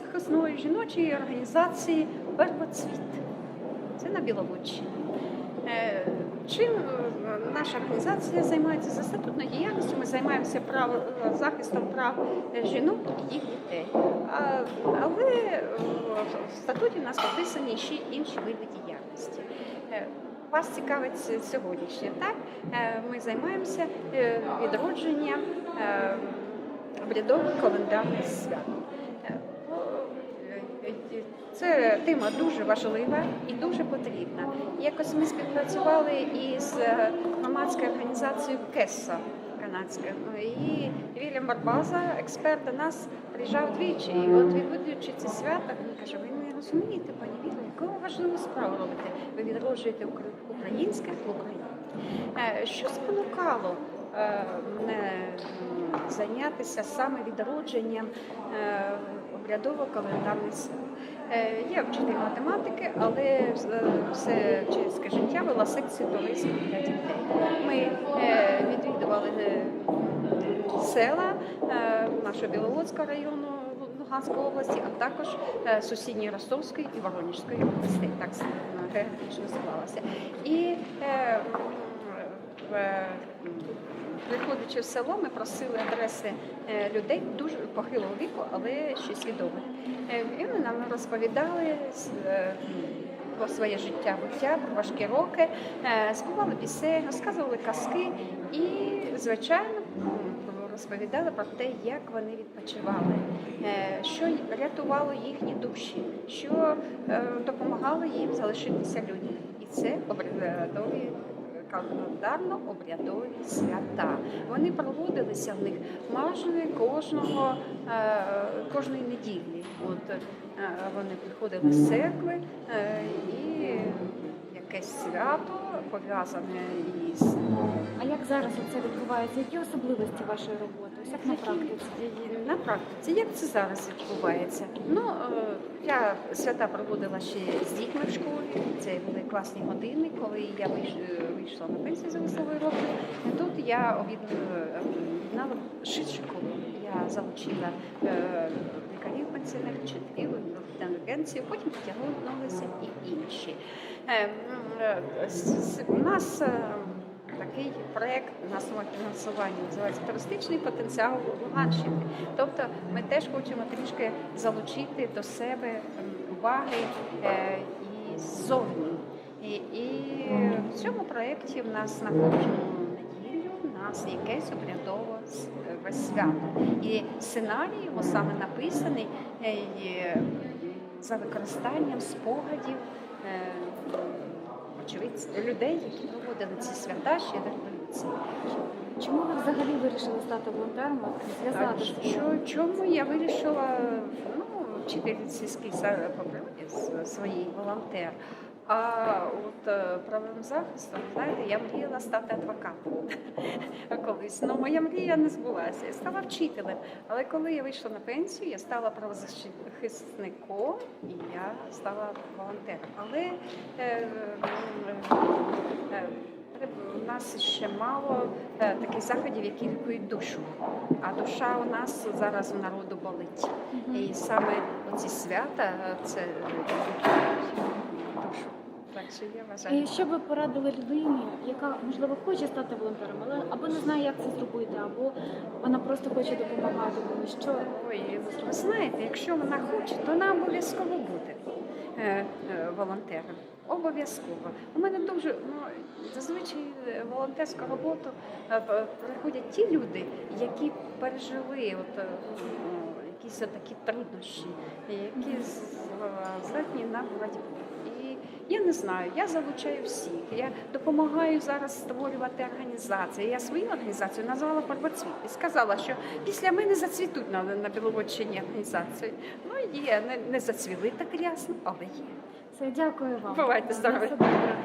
правозахисної жіночої організації Вербоцвіт. Це на Біловодщині. Е, Чим е, наша організація займається за статутною діяльністю? Ми займаємося прав, захистом прав жінок і їх дітей. Але е, в статуті у нас прописані ще інші види діяльності. Вас цікавить сьогоднішнє, так? Ми займаємося відродженням обрядових календарних свят. Це тема дуже важлива і дуже потрібна. Якось ми співпрацювали із е, громадською організацією КЕСА канадською. І Вільям Барбаза, експерт до нас приїжджав двічі. І от відвідуючи ці свята, він каже: ви не розумієте, пані Вілля, яку важливу справу робите? Ви відроджуєте українське в Україні. Е, Що спонукало е, мене зайнятися саме відродженням е, обрядово-календарних свят? Е, вчитель математики, але е, все чеське життя вела секцію туризму для дітей. Ми е, відвідували села нашого Біловодського району Луганської області, а також сусідньої Ростовської і Воронежської областей. Так географічно склалося. Приходячи в село, ми просили адреси е, людей дуже похилого віку, але ще свідомих. Е, І вони нам розповідали е, про своє життя, буття, про важкі роки, е, співали пісень, розказували казки і, звичайно, розповідали про те, як вони відпочивали, е, що рятувало їхні душі, що е, допомагало їм залишитися людьми. І це обрядові календарно-обрядові свята. Вони проводилися в них майже кожного, е, кожної неділі. От е, вони приходили з церкви е, і якесь свято пов'язане із А як зараз це відбувається? Які особливості вашої роботи? Ось як на практиці? на практиці. Як це зараз відбувається? Ну е, я свята проводила ще з дітьми в школі. Це були класні години, коли я вийш- вийшла на пенсію за висловою роки. Тут я об'єднала об'єднала шитшколу. Я залучила е, інтелігенцію, потім потягнулися і інші. Е, е, У нас е, такий проєкт на основі фінансування називається туристичний потенціал Луганщини. Тобто ми теж хочемо трішки залучити до себе уваги і ззовні. І, і в цьому проєкті в нас на кожну неділю у нас якесь обрядове свято. І сценарій саме написаний за використанням спогадів. очевидь, очевидців, людей, які проводили ці свята ще до революції. Чому ви взагалі вирішили стати волонтером, Зв'язати що, чому я вирішила ну, вчитель сільський са- по природі своїй волонтер. А от е, правовим захистом, знаєте, я мріяла стати адвокатом колись. Ну, моя мрія не збулася. Я стала вчителем. Але коли я вийшла на пенсію, я стала правозахисником і я стала волонтером. Але е, е, е, У нас ще мало е, таких заходів, які лікують душу. А душа у нас зараз у народу болить. І саме оці свята це що я вважаю. І що ви порадили людині, яка можливо хоче стати волонтером, але або не знає, як це зробити, або вона просто хоче допомагати комусь. Що Ой, ви знаєте, якщо вона хоче, то вона обов'язково буде е, е, волонтером. Обов'язково. У мене дуже ну зазвичай е, волонтерську роботу приходять ті люди, які пережили от, ну, якісь такі труднощі, які здатні на боротьбу. Я не знаю, я залучаю всіх. Я допомагаю зараз створювати організації. Я свою організацію назвала Первоцвіт і сказала, що після мене зацвітуть на, на Біловодщині організації. Ну є, не, не зацвіли так рясно, але є. це дякую вам. Бувайте здорові. все.